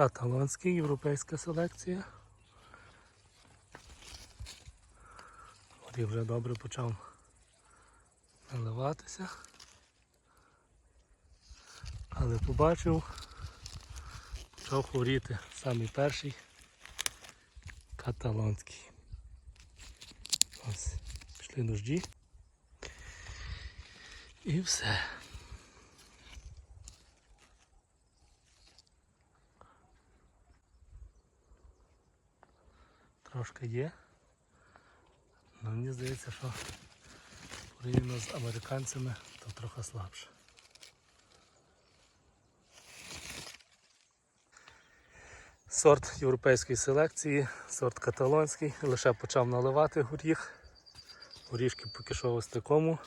Каталонський, європейська селекція. Горіх вже добре почав наливатися. Але побачив, почав хворіти самий перший каталонський. Ось, пішли дожді. І все. Трошки є. Ну мені здається, що порівняно з американцями то трохи слабше. Сорт європейської селекції, сорт каталонський, лише почав наливати горіх. Горішки поки що ось такому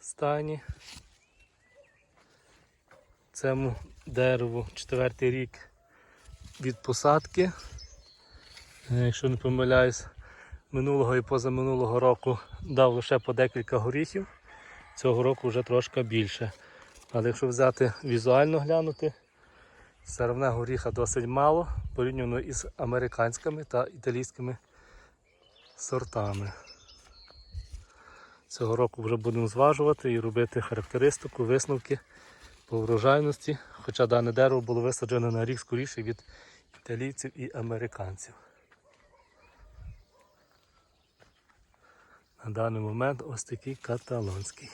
стані. Цьому дереву четвертий рік від посадки. Якщо не помиляюсь, минулого і позаминулого року дав лише по декілька горіхів. Цього року вже трошки більше. Але якщо взяти візуально глянути, Сировне горіха досить мало порівняно із американськими та італійськими сортами. Цього року вже будемо зважувати і робити характеристику, висновки по врожайності, хоча дане дерево було висаджено на рік скоріше від італійців і американців. На даний момент ось такий каталонський.